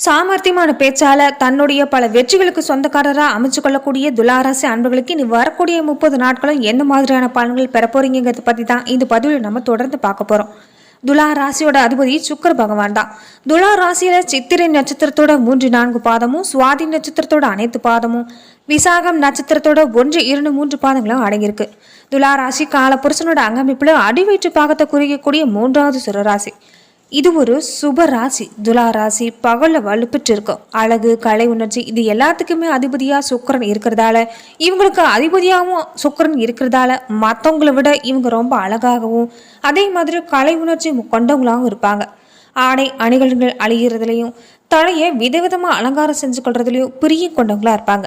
சாமர்த்தியமான பேச்சால தன்னுடைய பல வெற்றிகளுக்கு சொந்தக்காரராக அமைச்சு கொள்ளக்கூடிய துலாராசி அன்பர்களுக்கு இனி வரக்கூடிய முப்பது நாட்களும் என்ன மாதிரியான பலன்கள் பெற போறீங்கிறத பற்றி தான் இந்த பதிவில் நம்ம தொடர்ந்து பார்க்க போகிறோம் துலா ராசியோட அதிபதி சுக்கர பகவான் தான். துலா ராசியில சித்திரை நட்சத்திரத்தோட மூன்று நான்கு பாதமும் சுவாதி நட்சத்திரத்தோட அனைத்து பாதமும் விசாகம் நட்சத்திரத்தோட ஒன்று இரண்டு மூன்று பாதங்களும் அடங்கியிருக்கு. துலா ராசி கால புருஷனோட அங்கமைப்புல அடிவயிற்று பாகத்தை குறிக்கக்கூடிய மூன்றாவது சுரராசி இது ஒரு சுப ராசி துலா ராசி பகல்ல வலுப்பெற்று இருக்கும் அழகு கலை உணர்ச்சி இது எல்லாத்துக்குமே அதிபதியா சுக்கரன் இருக்கிறதால இவங்களுக்கு அதிபதியாகவும் சுக்கரன் இருக்கிறதால மற்றவங்களை விட இவங்க ரொம்ப அழகாகவும் அதே மாதிரி கலை உணர்ச்சி கொண்டவங்களாகவும் இருப்பாங்க. ஆடை அணிகலன்கள் அழிகிறதுலையும் தலையை விதவிதமாக அலங்காரம் செஞ்சு கொள்றதுலையும் பிரியம் கொண்டவங்களா இருப்பாங்க.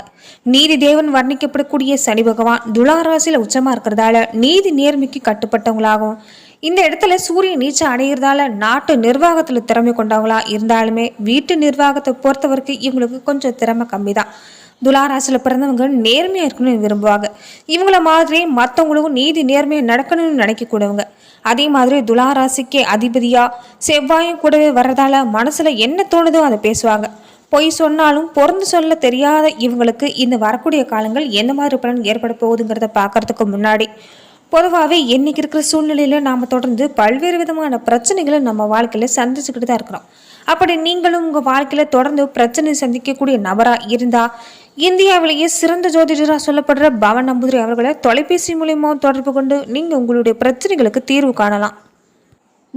நீதி தேவன் வர்ணிக்கப்படக்கூடிய சனி பகவான் துலா உச்சமாக இருக்கிறதால நீதி நேர்மைக்கு கட்டுப்பட்டவங்களாகவும் இந்த இடத்துல சூரியன் நீச்சம் அடைகிறதால நாட்டு நிர்வாகத்தில் திறமை கொண்டவங்களா இருந்தாலுமே வீட்டு நிர்வாகத்தை பொறுத்தவரைக்கும் இவங்களுக்கு கொஞ்சம் திறமை கம்மி தான் துலாராசியில் பிறந்தவங்க நேர்மையாக இருக்கணும்னு விரும்புவாங்க. இவங்கள மாதிரி மற்றவங்களுக்கும் நீதி நேர்மையாக நடக்கணும்னு நினைக்கக்கூடியவங்க. அதே மாதிரி துலாராசிக்கே அதிபதியாக செவ்வாயும் கூடவே வர்றதால மனசில் என்ன தோணுதோ அதை பேசுவாங்க. பொய் சொன்னாலும் பொறந்து சொல்ல தெரியாத இவங்களுக்கு இந்த வரக்கூடிய காலங்கள் எந்த மாதிரி பலன் ஏற்பட போகுதுங்கிறத பார்க்கறதுக்கு முன்னாடி. பொதுவாகவே இன்றைக்கி இருக்கிற சூழ்நிலையில் நாம் தொடர்ந்து பல்வேறு விதமான பிரச்சனைகளை நம்ம வாழ்க்கையில் சந்திச்சுக்கிட்டு தான் இருக்கிறோம். அப்படி நீங்களும் உங்கள் வாழ்க்கையில் தொடர்ந்து பிரச்சனை சந்திக்கக்கூடிய நபராக இருந்தால் இந்தியாவிலேயே சிறந்த ஜோதிடராக சொல்லப்படுற பவன் நம்பூதிரி அவர்களை தொலைபேசி மூலியமாக தொடர்பு கொண்டு நீங்கள் உங்களுடைய பிரச்சனைகளுக்கு தீர்வு காணலாம்.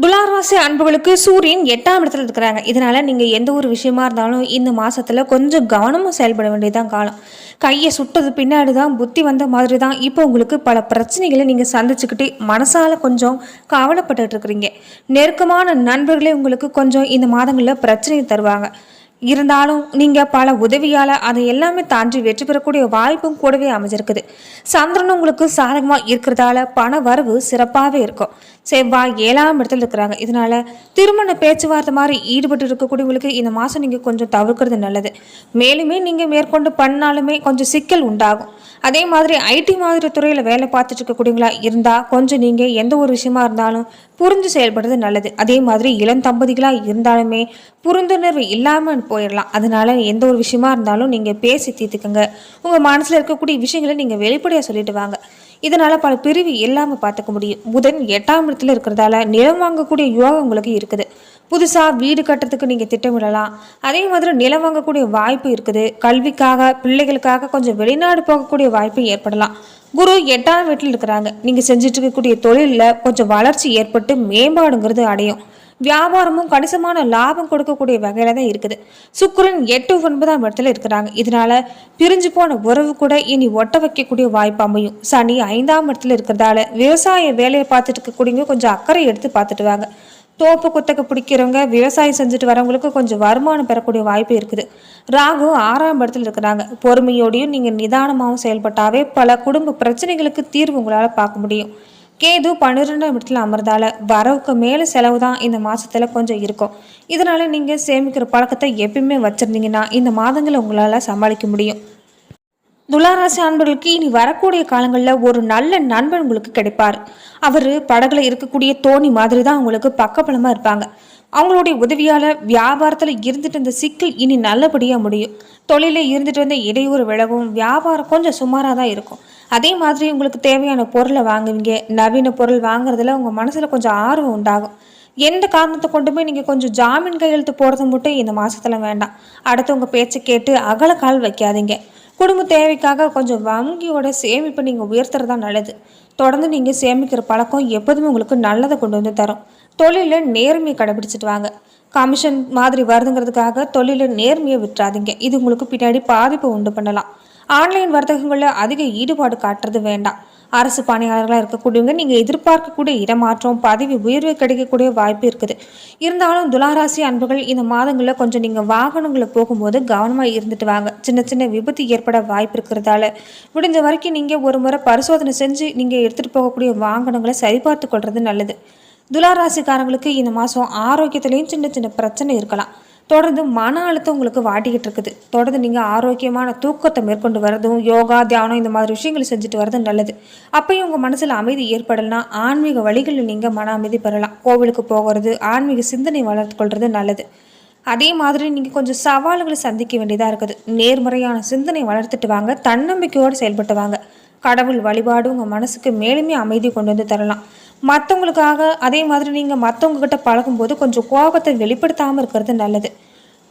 துளாராசி அன்புகளுக்கு சூரியன் எட்டாம் இடத்துல இருக்கிறாங்க. இதனால நீங்க எந்த ஒரு விஷயமா இருந்தாலும் இந்த மாசத்துல கொஞ்சம் கவனமா செயல்பட வேண்டியதான் காலம். கையை சுட்டது பின்னாடி தான் புத்தி வந்த மாதிரி தான் இப்போ உங்களுக்கு பல பிரச்சனைகளை நீங்கள் சந்திச்சுக்கிட்டு மனசால கொஞ்சம் கவலைப்பட்டு இருக்கிறீங்க. நெருக்கமான நண்பர்களே உங்களுக்கு கொஞ்சம் இந்த மாதங்களில் பிரச்சனையை தருவாங்க. இருந்தாலும் நீங்கள் பல உதவியால் அதை எல்லாமே தாண்டி வெற்றி பெறக்கூடிய வாய்ப்பும் கூடவே அமைஞ்சிருக்குது. சந்திரன் உங்களுக்கு சாதகமாக இருக்கிறதால பண வரவு சிறப்பாகவே இருக்கும். செவ்வாய் ஏழாம் இடத்துல இருக்கிறாங்க. இதனால திருமண பேச்சுவார்த்தை மாதிரி ஈடுபட்டு இருக்கக்கூடியவங்களுக்கு இந்த மாதம் நீங்கள் கொஞ்சம் தவிர்க்கிறது நல்லது. மேலுமே நீங்கள் மேற்கொண்டு பண்ணாலுமே கொஞ்சம் சிக்கல் உண்டாகும். அதே மாதிரி ஐடி மாதிரி துறையில் வேலை பார்த்துட்டு இருக்கக்கூடியவங்களா இருந்தால் கொஞ்சம் நீங்கள் எந்த ஒரு விஷயமா இருந்தாலும் புரிஞ்சு செயல்படுறது நல்லது. அதே மாதிரி இளம் தம்பதிகளாக இருந்தாலுமே புரிந்துணர்வு இல்லாமல் போயிடலாம். அதனால எந்த ஒரு விஷயமா இருந்தாலும் நீங்கள் பேசி தீர்த்துக்கங்க. உங்கள் மனசில் இருக்கக்கூடிய விஷயங்களை நீங்கள் வெளிப்படையாக சொல்லிட்டு வாங்க. இதனால் பல பிரிவு இல்லாமல் பார்த்துக்க முடியும். புதன் எட்டாம் இடத்துல இருக்கிறதால நிலம் வாங்கக்கூடிய யோகம் உங்களுக்கு இருக்குது. புதுசாக வீடு கட்டுறதுக்கு நீங்கள் திட்டமிடலாம். அதே மாதிரி நிலம் வாங்கக்கூடிய வாய்ப்பு இருக்குது. கல்விக்காக பிள்ளைகளுக்காக கொஞ்சம் வெளிநாடு போகக்கூடிய வாய்ப்பு ஏற்படலாம். குரு எட்டாம் வீட்டில் இருக்கிறாங்க. நீங்கள் செஞ்சுட்டு இருக்கக்கூடிய தொழிலில் கொஞ்சம் வளர்ச்சி ஏற்பட்டு மேம்பாடுங்கிறது அடையும். வியாபாரமும் கணிசமான லாபம் கொடுக்கக்கூடிய வகையில தான் இருக்குது. சுக்கிரன் எட்டு ஒன்பதாம் இடத்துல இருக்கிறாங்க. இதனால பிரிஞ்சு போன உறவு கூட இனி ஒட்ட வைக்கக்கூடிய வாய்ப்பு அமையும். சனி ஐந்தாம் இடத்துல இருக்கிறதால விவசாய வேலையை பார்த்துட்டு இருக்கக்கூடியவங்க கொஞ்சம் அக்கறை எடுத்து பார்த்துட்டு வாங்க. தோப்பு குத்தகை பிடிக்கிறவங்க விவசாயம் செஞ்சுட்டு வரவங்களுக்கு கொஞ்சம் வருமானம் பெறக்கூடிய வாய்ப்பு இருக்குது. ராகு ஆறாம் இடத்துல இருக்கிறாங்க. பொறுமையோடையும் நீங்கள் நிதானமாகவும் செயல்பட்டாவே பல குடும்ப பிரச்சனைகளுக்கு தீர்வு உங்களால் பார்க்க முடியும். கேது பன்னிரெண்டாம் இடத்துல அமர்ந்தால வரவுக்கு மேலே செலவு தான் இந்த மாதத்தில் கொஞ்சம் இருக்கும். இதனால் நீங்கள் சேமிக்கிற பழக்கத்தை எப்பயுமே வச்சுருந்தீங்கன்னா இந்த மாதங்களை உங்களால் சமாளிக்க முடியும். துளாராசி அன்பர்களுக்கு இனி வரக்கூடிய காலங்களில் ஒரு நல்ல நண்பன் உங்களுக்கு கிடைப்பார். அவர் படகுல இருக்கக்கூடிய தோணி மாதிரி தான் உங்களுக்கு பக்கபலமாக இருப்பாங்க. அவங்களுடைய உதவியால் வியாபாரத்தில் இருந்துட்டு இருந்த சிக்கல் இனி நல்லபடியாக முடியும். தொழிலில் இருந்துட்டு வந்த இடையூறு விலகும் வியாபாரம் கொஞ்சம் சுமாராக தான் இருக்கும். அதே மாதிரி உங்களுக்கு தேவையான பொருளை வாங்குவீங்க. நவீன பொருள் வாங்குறதுல உங்கள் மனசில் கொஞ்சம் ஆர்வம் உண்டாகும். எந்த காரணத்தை கொண்டுமே நீங்கள் கொஞ்சம் ஜாமீன் கையெழுத்து போடுறது மட்டும் இந்த மாதத்தில் வேண்டாம். அடுத்து உங்கள் பேச்சை கேட்டு அகலக்கால் வைக்காதீங்க. குடும்ப தேவைக்காக கொஞ்சம் வங்கியோட சேமிப்பை நீங்கள் உயர்த்துறது தான் நல்லது. தொடர்ந்து நீங்கள் சேமிக்கிற பழக்கம் எப்போதுமே உங்களுக்கு நல்லதை கொண்டு வந்து தரும். தொழிலில் நேர்மையை கடைபிடிச்சிட்டு வாங்க. கமிஷன் மாதிரி வருதுங்கிறதுக்காக தொழிலில் நேர்மையை விட்டுறாதீங்க. இது உங்களுக்கு பின்னாடி பாதிப்பை உண்டு பண்ணலாம். ஆன்லைன் வர்த்தகங்களில் அதிக ஈடுபாடு காட்டுறது வேண்டாம். அரசு பணியாளர்களாக இருக்கக்கூடியவங்க நீங்கள் எதிர்பார்க்கக்கூடிய இடமாற்றம் பதவி உயர்வு கிடைக்கக்கூடிய வாய்ப்பு இருக்குது. இருந்தாலும் துளாராசி அன்புகள் இந்த மாதங்களில் கொஞ்சம் நீங்கள் வாகனங்களை போகும்போது கவனமாக இருந்துட்டு வாங்க. சின்ன சின்ன விபத்து ஏற்பட வாய்ப்பு இருக்கிறதால முடிஞ்ச வரைக்கும் நீங்கள் ஒரு முறை பரிசோதனை செஞ்சு நீங்கள் எடுத்துகிட்டு போகக்கூடிய வாகனங்களை சரிபார்த்து கொள்வது நல்லது. துளாராசிக்காரங்களுக்கு இந்த மாதம் ஆரோக்கியத்துலேயும் சின்ன சின்ன பிரச்சனை இருக்கலாம். தொடர்ந்து மன அழுத்தம் உங்களுக்கு வாட்டிக்கிட்டு இருக்குது. தொடர்ந்து நீங்கள் ஆரோக்கியமான தூக்கத்தை மேற்கொண்டு வரதும் யோகா தியானம் இந்த மாதிரி விஷயங்களை செஞ்சுட்டு வரதும் நல்லது. அப்பயும் உங்கள் மனசில் அமைதி ஏற்படலாம் ஆன்மீக வழிகளில் நீங்கள் மன அமைதி பெறலாம். கோவிலுக்கு போகிறது ஆன்மீக சிந்தனை வளர்த்து கொள்வது நல்லது. அதே மாதிரி நீங்கள் கொஞ்சம் சவால்களை சந்திக்க வேண்டியதாக இருக்குது. நேர்மறையான சிந்தனை வளர்த்துட்டு வாங்க தன்னம்பிக்கையோடு செயல்பட்டு வாங்க. கடவுள் வழிபாடு உங்கள் மனசுக்கு மேலுமே அமைதி கொண்டு வந்து தரலாம். மற்றவங்களுக்காக அதே மாதிரி நீங்கள் மற்றவங்க கிட்ட பழகும்போது கொஞ்சம் கோபத்தை வெளிப்படுத்தாமல் இருக்கிறது நல்லது.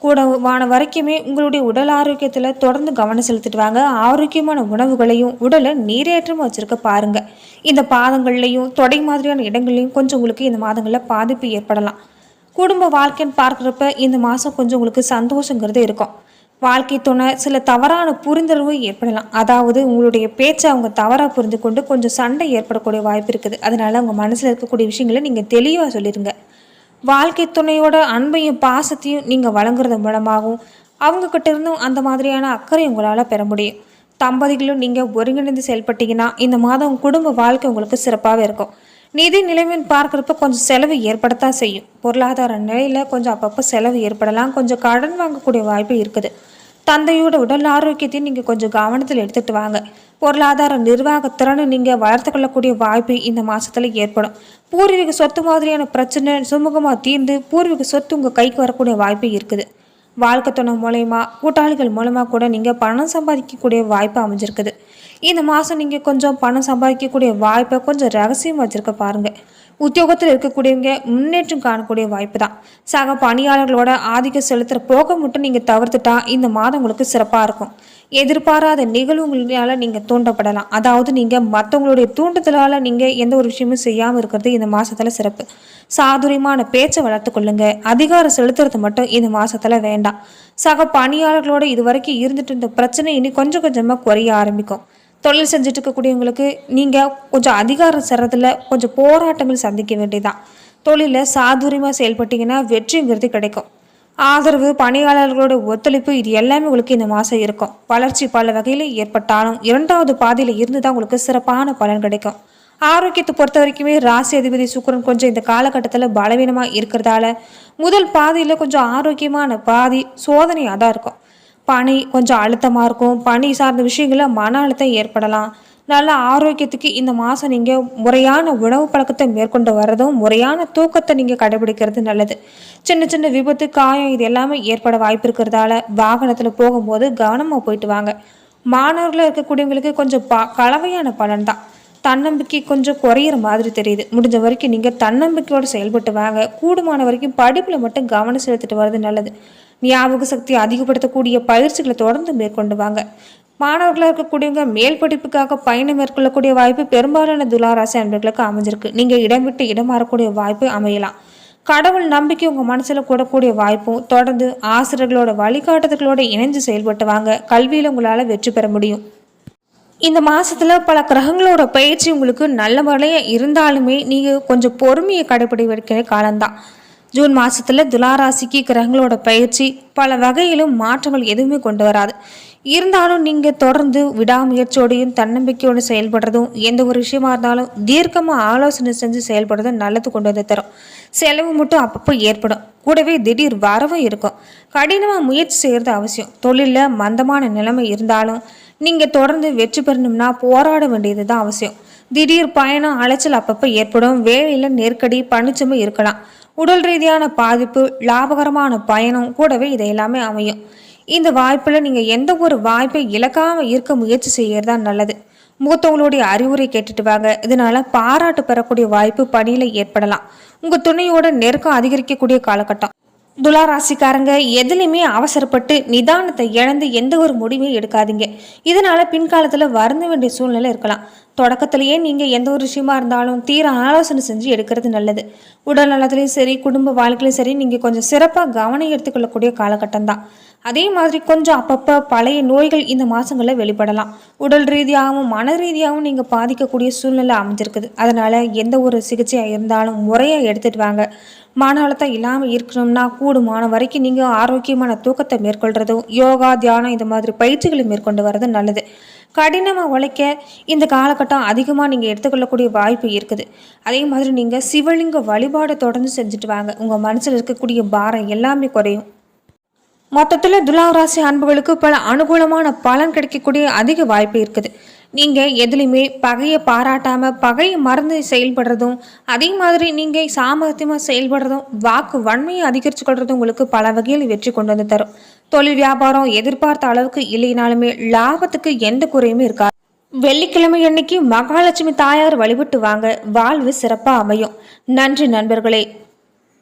கூடவான வரைக்குமே உங்களுடைய உடல் ஆரோக்கியத்தில் தொடர்ந்து கவனம் செலுத்திட்டு வாங்க ஆரோக்கியமான உணவுகளையும் உடலை நீரேற்றமாக வச்சுருக்க பாருங்கள் இந்த பாதங்கள்லையும் தொடை மாதிரியான இடங்கள்லையும் கொஞ்சம் உங்களுக்கு இந்த மாதங்களில் பாதிப்பு ஏற்படலாம். குடும்ப வாழ்க்கைன்னு பார்க்குறப்ப இந்த மாதம் கொஞ்சம் உங்களுக்கு சந்தோஷங்கிறது இருக்கும். வாழ்க்கை துணை சில தவறான புரிந்துணர்வு ஏற்படலாம். அதாவது உங்களுடைய பேச்சை அவங்க தவறாக புரிந்து கொண்டு கொஞ்சம் சண்டை ஏற்படக்கூடிய வாய்ப்பு இருக்குது. அதனால உங்கள் மனசில் இருக்கக்கூடிய விஷயங்களை நீங்கள் தெளிவாக சொல்லிடுங்க வாழ்க்கை துணையோட அன்பையும் பாசத்தையும் நீங்கள் வழங்குறது மூலமாகவும் அவங்கக்கிட்ட இருந்தும் அந்த மாதிரியான அக்கறை உங்களால் பெற முடியும். தம்பதிகளும் நீங்கள் ஒருங்கிணைந்து செயல்பட்டீங்கன்னா இந்த மாதம் உங்கள் குடும்ப வாழ்க்கை உங்களுக்கு சிறப்பாகவே இருக்கும். நிதி நிலைமைன்னு பார்க்குறப்ப கொஞ்சம் செலவு ஏற்படத்தான் செய்யும். பொருளாதார நிலையில் கொஞ்சம் அப்பப்போ செலவு ஏற்படலாம். கொஞ்சம் கடன் வாங்கக்கூடிய வாய்ப்பு இருக்குது. தந்தையோட உடல் ஆரோக்கியத்தையும் நீங்கள் கொஞ்சம் கவனத்தில் எடுத்துகிட்டு வாங்க. பொருளாதார நிர்வாக திறனை நீங்கள் வளர்த்து கொள்ளக்கூடிய வாய்ப்பு இந்த மாதத்தில் ஏற்படும். பூர்வீக சொத்து மாதிரியான பிரச்சனை சுமூகமாக தீர்ந்து பூர்வீக சொத்து உங்கள் கைக்கு வரக்கூடிய வாய்ப்பு இருக்குது. வாழ்க்கை துணை மூலயமா கூட்டாளிகள் மூலமாக கூட நீங்கள் பணம் சம்பாதிக்கக்கூடிய வாய்ப்பு அமைஞ்சிருக்குது. இந்த மாதம் நீங்கள் கொஞ்சம் பணம் சம்பாதிக்கக்கூடிய வாய்ப்பை கொஞ்சம் ரகசியம் வச்சுருக்க பாருங்கள் உத்தியோகத்தில் இருக்கக்கூடியவங்க முன்னேற்றம் காணக்கூடிய வாய்ப்பு தான் சக பணியாளர்களோட ஆதிக்கம் செலுத்துகிற போக மட்டும் நீங்கள் தவிர்த்துட்டா இந்த மாதம் உங்களுக்கு சிறப்பாக இருக்கும். எதிர்பாராத நிகழ்வுகளால் நீங்கள் தூண்டப்படலாம். அதாவது நீங்கள் மற்றவங்களுடைய தூண்டுதலால் நீங்கள் எந்த ஒரு விஷயமும் செய்யாமல் இருக்கிறது இந்த மாதத்தில் சிறப்பு. சாதுரியமான பேச்சை வளர்த்து கொள்ளுங்க. அதிகாரம் செலுத்துறது மட்டும் இந்த மாதத்தில் வேண்டாம். சக பணியாளர்களோட இது வரைக்கும் இருந்துட்டு இருந்த பிரச்சனை இனி கொஞ்சம் கொஞ்சமாக குறைய ஆரம்பிக்கும். தொழில் செஞ்சுட்டு இருக்கக்கூடியவங்களுக்கு நீங்கள் கொஞ்சம் அதிகாரம் செறதில் கொஞ்சம் போராட்டங்கள் சந்திக்க வேண்டியதான் தொழிலில் சாதுரியமாக செயல்பட்டீங்கன்னா வெற்றிங்கிறது கிடைக்கும். ஆதரவு பணியாளர்களோட ஒத்துழைப்பு இது எல்லாமே உங்களுக்கு இந்த மாதம் இருக்கும். வளர்ச்சி பல வகையில் ஏற்பட்டாலும் இரண்டாவது பாதையில் இருந்து தான் உங்களுக்கு சிறப்பான பலன் கிடைக்கும். ஆரோக்கியத்தை பொறுத்த வரைக்குமே ராசி அதிபதி சுக்கரன் கொஞ்சம் இந்த காலகட்டத்தில் பலவீனமாக இருக்கிறதால முதல் பாதியில் கொஞ்சம் ஆரோக்கியமான பாதி சோதனையாக தான் இருக்கும். பனி கொஞ்சம் அழுத்தமாக இருக்கும். பனி சார்ந்த விஷயங்களில் மன அழுத்தம் ஏற்படலாம். நல்ல ஆரோக்கியத்துக்கு இந்த மாதம் நீங்கள் முறையான உணவு பழக்கத்தை மேற்கொண்டு வர்றதும் முறையான தூக்கத்தை நீங்கள் கடைபிடிக்கிறது நல்லது. சின்ன சின்ன விபத்து காயம் இது எல்லாமே ஏற்பட வாய்ப்பு இருக்கிறதால வாகனத்தில் போகும்போது கவனமாக போயிட்டு வாங்க. மாணவர்களாக இருக்கக்கூடியவங்களுக்கு கொஞ்சம் ப கலவையான பலன் தான். தன்னம்பிக்கை கொஞ்சம் குறையிற மாதிரி தெரியுது. முடிஞ்ச வரைக்கும் நீங்கள் தன்னம்பிக்கையோடு செயல்பட்டு வாங்க. கூடுமான வரைக்கும் படிப்பில் மட்டும் கவனம் செலுத்திட்டு வர்றது நல்லது. ஞாபக சக்தி அதிகப்படுத்தக்கூடிய பயிற்சிகளை தொடர்ந்து மேற்கொண்டு வாங்க. மாணவர்களாக இருக்கக்கூடியவங்க மேல் படிப்புக்காக பயணம் மேற்கொள்ளக்கூடிய வாய்ப்பு பெரும்பாலான துலாராசி அன்பர்களுக்கு அமைஞ்சிருக்கு. நீங்கள் இடம் விட்டு இடம் மாறக்கூடிய வாய்ப்பு அமையலாம். கடவுள் நம்பிக்கை உங்கள் மனசில் கூடக்கூடிய வாய்ப்பும் தொடர்ந்து ஆசிரியர்களோட வழிகாட்டுதல்களோட இணைஞ்சு செயல்பட்டு வாங்க. கல்வியில் உங்களால் வெற்றி பெற முடியும். இந்த மாதத்தில் பல கிரகங்களோட பயிற்சி உங்களுக்கு நல்ல முறையாக இருந்தாலுமே நீங்கள் கொஞ்சம் பொறுமையை கடைபிடிக்கிற காலம்தான். ஜூன் மாசத்துல துலாராசிக்கு கிரகங்களோட பயிற்சி பல வகையிலும் மாற்றங்கள் எதுவுமே கொண்டு வராது. இருந்தாலும் நீங்கள் தொடர்ந்து விடாமுயற்சியோடையும் தன்னம்பிக்கையோடு செயல்படுறதும் எந்த ஒரு விஷயமா இருந்தாலும் தீர்க்கமாக ஆலோசனை செஞ்சு செயல்படுறதும் நல்லது கொண்டு வந்து தரும். செலவு மட்டும் அப்பப்போ ஏற்படும். கூடவே திடீர் வரவும் இருக்கும். கடினமாக முயற்சி செய்கிறது அவசியம். தொழிலில் மந்தமான நிலைமை இருந்தாலும் நீங்கள் தொடர்ந்து வெற்றி பெறணும்னா போராட வேண்டியது தான் அவசியம். திடீர் பயணம் அலைச்சல் அப்பப்போ ஏற்படும். வேலையில் நெருக்கடி பணிச்சுமை இருக்கலாம். உடல் ரீதியான பாதிப்பு லாபகரமான பயணம் கூடவே இதை எல்லாமே அமையும். இந்த வாய்ப்பில் நீங்கள் எந்த ஒரு வாய்ப்பை இழக்காமல் இருக்க முயற்சி செய்கிறது தான் நல்லது. மூத்தவங்களுடைய அறிவுரை கேட்டுட்டு வாங்க. இதனால பாராட்டு பெறக்கூடிய வாய்ப்பு பணியில் ஏற்படலாம். உங்கள் துணையோட நெருக்கம் அதிகரிக்கக்கூடிய காலகட்டம். துளாராசிக்காரங்க எதுலையுமே அவசரப்பட்டு நிதானத்தை இழந்து எந்த ஒரு முடிவையும் எடுக்காதீங்க. இதனால பின்காலத்தில் வருந்த வேண்டிய சூழ்நிலை இருக்கலாம். தொடக்கத்திலேயே நீங்கள் எந்த ஒரு விஷயமா இருந்தாலும் தீர ஆலோசனை செஞ்சு எடுக்கிறது நல்லது. உடல் நலத்துலேயும் சரி குடும்ப வாழ்க்கையிலையும் சரி நீங்கள் கொஞ்சம் சிறப்பாக கவனம் எடுத்துக்கொள்ளக்கூடிய காலகட்டம் தான். அதே மாதிரி கொஞ்சம் அப்பப்போ பழைய நோய்கள் இந்த மாதங்களில் வெளிப்படலாம். உடல் ரீதியாகவும் மன ரீதியாகவும் நீங்கள் பாதிக்கக்கூடிய சூழ்நிலை அமைஞ்சிருக்குது. அதனால் எந்த ஒரு சிகிச்சையாக இருந்தாலும் முறையாக எடுத்துகிட்டு வாங்க. மன அழுத்தம் இல்லாமல் இருக்கணும்னா கூடுமான வரைக்கும் நீங்கள் ஆரோக்கியமான தூக்கத்தை மேற்கொள்கிறதும் யோகா தியானம் இந்த மாதிரி பயிற்சிகளை மேற்கொண்டு வர்றது நல்லது. கடினமாக உழைக்க இந்த காலகட்டம் அதிகமாக நீங்கள் எடுத்துக்கொள்ளக்கூடிய வாய்ப்பு இருக்குது. அதே மாதிரி நீங்கள் சிவலிங்க வழிபாடை தொடர்ந்து செஞ்சுட்டு வாங்க. உங்கள் மனசில் இருக்கக்கூடிய பாரம் எல்லாமே குறையும். மொத்தத்தில் துலாம் ராசி அன்புகளுக்கு பல அனுகூலமான பலன் கிடைக்கக்கூடிய அதிக வாய்ப்பு இருக்குது. நீங்கள் எதுலையுமே பகையை பாராட்டாமல் பகையை மறந்து செயல்படுறதும் அதே மாதிரி நீங்கள் சாமர்த்தியமாக செயல்படுறதும் வாக்கு வன்மையை அதிகரித்து கொள்றதும் உங்களுக்கு பல வகையில் வெற்றி கொண்டு வந்து தரும். தொழில் வியாபாரம் எதிர்பார்த்த அளவுக்கு இல்லைனாலுமே லாபத்துக்கு எந்த குறையுமே இருக்காது. வெள்ளிக்கிழமை அன்னைக்கு மகாலட்சுமி தாயார் வழிபட்டு வாங்க வாழ்வு சிறப்பாக அமையும். நன்றி நண்பர்களே.